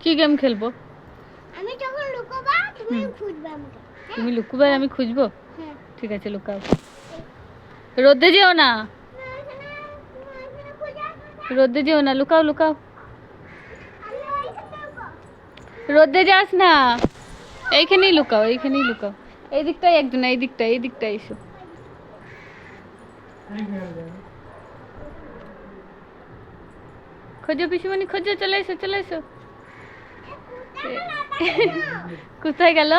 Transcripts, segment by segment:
কি গেম খেলব? আমি যখন লুকোবা তুমি। খুঁজবে আমাকে তুমি লুকুবে আমি খুঁজবো? হ্যাঁ। ঠিক আছে লুকাও। রোদে যেও না। রোদে যেও না লুকাও লুকাও। রোদে যাস না। এইখানেই লুকাও এইখানেই লুকাও। এই দিকটাই একজন এই দিকটা এই দিকটা এসো। খোঁজো পিসিমণি খোঁজো চলে এসো চলে এসো। কোথায় গেল?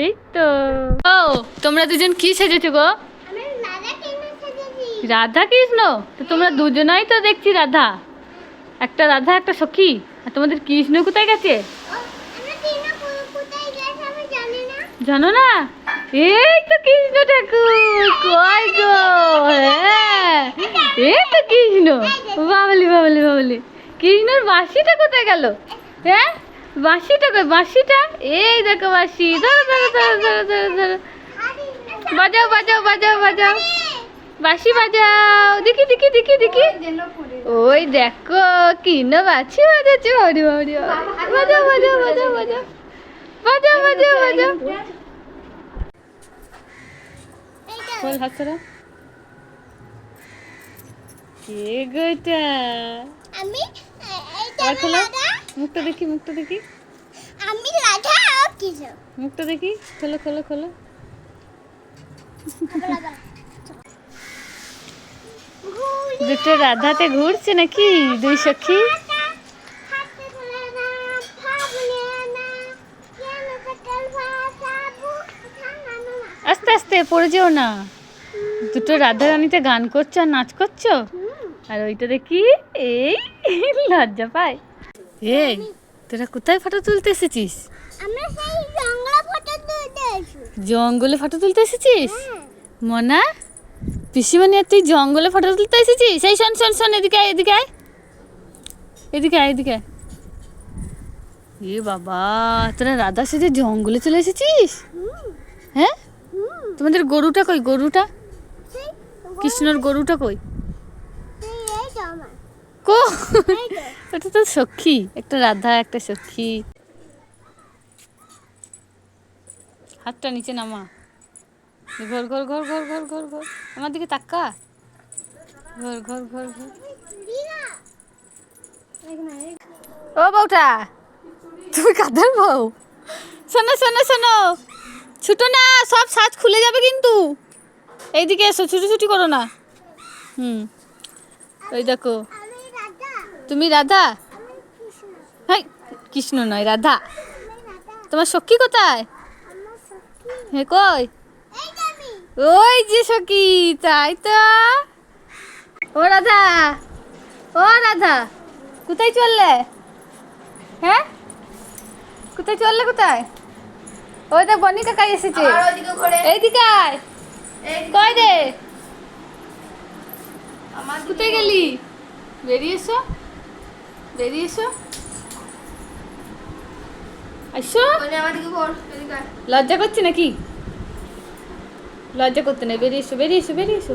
এই তো। তোমরা দুজন কি সেজেছো গো? রাধা কৃষ্ণ? তো তোমরা দুজনাই তো দেখছি রাধা। একটা রাধা, একটা সখী। আর তোমাদের কৃষ্ণ কোথায় গেছে? জানি না? এই তো কৃষ্ণ ঠাকুর, কই গো? হ্যাঁ। এই তো কৃষ্ণ। বাবলি বাবলি বাবলি। কৃষ্ণর বাঁশিটা কোথায় গেল? হ্যাঁ? বাঁশিটা কই? বাঁশিটা? এই দেখো বাঁশি। ধরো ধরো ধরো ধরো ধরো ধরো বাজাও বাজাও বাজাও বাজাও। বাঁশি বাজাও। দেখি দেখি দেখি দেখি। ওই দেখো কি না বাছি বাজাচ্ছে হরি হরি বাজাও বাজাও বাজাও বাজাও। বাজাও বাজাও বাজাও। বল হাত কে গো এটা আমি এইটা খোলো মুখটা দেখি মুখটা দেখি। আমি রাজা আর কিছু মুখটা দেখি। খোলো খোলো খোলো। দুটো রাধাতে ঘুরছে নাকি? দুই সখী? আস্তে আস্তে পড়ে যেও না। দুটো রাধা রানীতে গান করছ আর নাচ করছ? আর ওইটা দেখি এই লজ্জা পায়। এই তোরা কোথায় ফটো তুলতে এসেছিস? আমরা সেই জঙ্গলা ফটো তুলতে এসো জঙ্গলে ফটো তুলতে এসেছিস? হ্যাঁ। মনা পিসিমণি আর তুই জঙ্গলে ফটো তুলতে এসেছিস? সেই শোন শোন শোন এদিকে আয় এদিকে আয়। এদিকে আয় এদিকে আয়। এ বাবা তোরা রাধা সেজে জঙ্গলে চলে এসেছিস? হ্যাঁ? তোমাদের গরুটা কই? গরুটা? কৃষ্ণর গরুটা কই? কো ওটা তো সখী একটা রাধা একটা সখী। হাতটা নিচে নামা। ঘর ঘর ঘর ঘর ঘর ঘর ঘর। আমার দিকে তাক্কা ঘর ঘর ঘর ঘর। ও বউটা তুমি কাদের বউ? শোনো শোনো শোনো। ছুটো না সব সাজ খুলে যাবে কিন্তু। এইদিকে এসো ছুটি ছুটি করো না। হুম। ওই দেখো। তুমি রাধা? আমি কৃষ্ণ নয় রাধা। তোমার সখী কোথায়? হে কই? ওই যে সখী তাই তো। ও রাধা ও রাধা কোথায় চললে? হ্যাঁ? কোথায় চললে কোথায়? ওই দেখ বনি কাকাই এসেছে। এইদিকে আয়। কই রে? কোথায় গেলি? বেরিয়ে এসো এসো লজ্জা করছে নাকি লজ্জা করতে নেই বেরিয়ে এসো বেরিয়ে এসো বেরিয়ে এসো